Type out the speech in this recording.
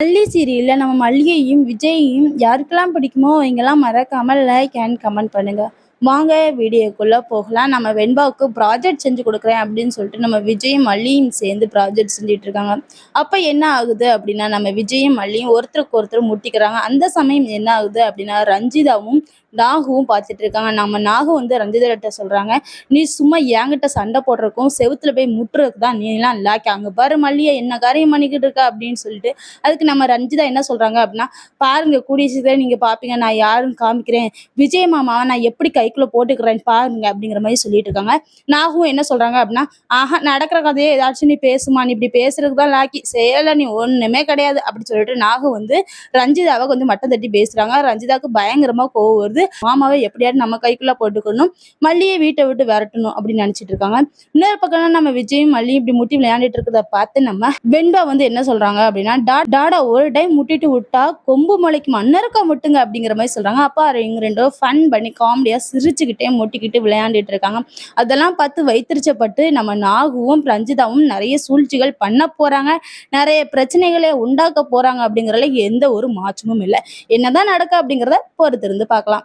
மல்லி சீரியல்ல நம்ம மல்லிகையும் விஜயையும் யாருக்கெல்லாம் பிடிக்குமோ அவங்கெல்லாம் மறக்காமல் லைக் அண்ட் கமெண்ட் பண்ணுங்க. வாங்க வீடியோக்குள்ளே போகலாம். நம்ம வெண்பாவுக்கு ப்ராஜெக்ட் செஞ்சு கொடுக்குறேன் அப்படின்னு சொல்லிட்டு நம்ம விஜயும் மல்லியும் சேர்ந்து ப்ராஜெக்ட் செஞ்சுட்டு இருக்காங்க. அப்போ என்ன ஆகுது அப்படின்னா நம்ம விஜயும் மல்லியும் ஒருத்தருக்கு ஒருத்தர் முட்டிக்கிறாங்க. அந்த சமயம் என்ன ஆகுது அப்படின்னா ரஞ்சிதாவும் நாகுவும் பார்த்துட்டு இருக்காங்க. நம்ம நாகு வந்து ரஞ்சிதர்கிட்ட சொல்றாங்க நீ சும்மா என்கிட்ட சண்டை போடுறதுக்கும் செவுத்துல போய் முட்டுறதுக்கு தான் நீ எல்லாம் லாக்கி அங்க பாரு மல்லியை என்ன காரியம் பண்ணிக்கிட்டு இருக்கா? அப்படின்னு சொல்லிட்டு அதுக்கு நம்ம ரஞ்சிதா என்ன சொல்றாங்க அப்படின்னா பாருங்க கூடிய சீக்கிரம் நீங்க பாப்பீங்க. நான் யாரும் காமிக்கிறேன். விஜய் மாமாவை நான் எப்படி கைக்குள்ள போட்டுக்கிறேன் பாருங்க அப்படிங்கிற மாதிரி சொல்லிட்டு இருக்காங்க. நாகும் என்ன சொல்றாங்க அப்படின்னா ஆஹா நடக்கிற கதையே ஏதாச்சும் நீ பேசுமா? நீ இப்படி பேசுறதுக்கு தான் லாக்கி செய்யலை நீ ஒண்ணுமே கிடையாது. அப்படின்னு சொல்லிட்டு நாகு வந்து ரஞ்சிதாவை கொஞ்சம் மட்டம் தட்டி பேசுறாங்க. ரஞ்சிதாவுக்கு பயங்கரமா கோவம் வருது. மாமாவை எப்படியாவது நம்ம கைக்குள்ள போட்டுக்கணும். மல்லியை வீட்டை விட்டு விரட்டணும் அப்படின்னு நினைச்சிட்டு இருக்காங்க. இன்னொரு பக்கம் நம்ம விஜயும் மல்லியும் இப்படி முட்டி விளையாண்டுட்டு இருக்கிறத பார்த்து நம்ம பெண்டா வந்து என்ன சொல்றாங்க அப்படின்னா டா டாடா ஒரு டைம் முட்டிட்டு விட்டா கொம்பு முளைக்கு மண்ணருக்கா முட்டுங்க அப்படிங்கிற மாதிரி சொல்றாங்க. அப்பா இவங்க ரெண்டும் ஃபன் பண்ணி காமெடியா சிரிச்சுக்கிட்டே முட்டிக்கிட்டு விளையாண்டுட்டு இருக்காங்க. அதெல்லாம் பார்த்து வைத்திருச்சப்பட்டு நம்ம நாகுவும் ரஞ்சிதாவும் நிறைய சூழ்ச்சிகள் பண்ண போறாங்க. நிறைய பிரச்சனைகளை உண்டாக்க போறாங்க அப்படிங்கறதுல எந்த ஒரு மாற்றமும் இல்லை. என்னதான் நடக்க அப்படிங்கிறத பொறுத்திருந்து பார்க்கலாம்.